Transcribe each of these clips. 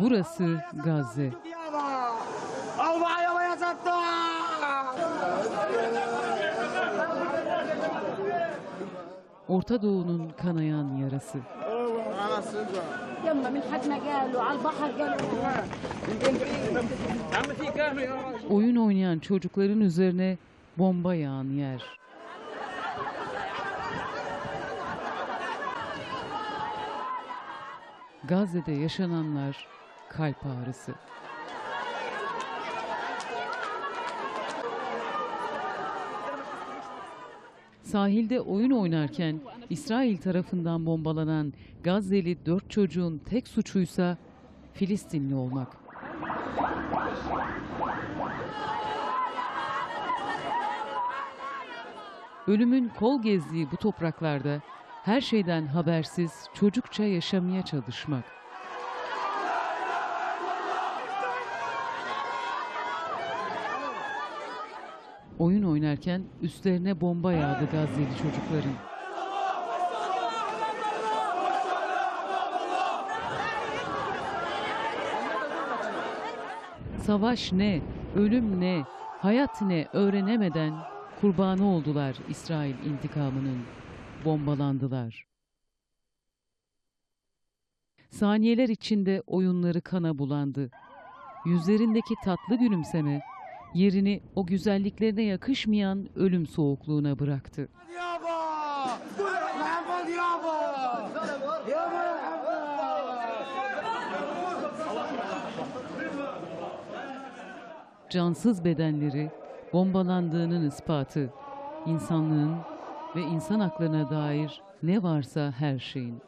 Burası Gazze. Orta Doğu'nun kanayan yarası. Oyun oynayan çocukların üzerine bomba yağan yer. Gazze'de yaşananlar kalp ağrısı. Sahilde oyun oynarken İsrail tarafından bombalanan Gazze'li dört çocuğun tek suçuysa Filistinli olmak. Ölümün kol gezdiği bu topraklarda her şeyden habersiz çocukça yaşamaya çalışmak. Oyun oynarken üstlerine bomba yağdı Gazze'li çocukların. Savaş ne, ölüm ne, hayat ne öğrenemeden kurbanı oldular İsrail intikamının. Bombalandılar. Saniyeler içinde oyunları kana bulandı. Yüzlerindeki tatlı gülümseme yerini o güzelliklerine yakışmayan ölüm soğukluğuna bıraktı. Cansız bedenleri bombalandığının ispatı, insanlığın ve insan haklarına dair ne varsa her şeyin.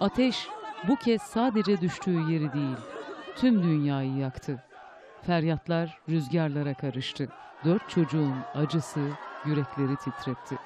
Ateş bu kez sadece düştüğü yeri değil, tüm dünyayı yaktı. Feryatlar rüzgarlara karıştı. Dört çocuğun acısı yürekleri titretti.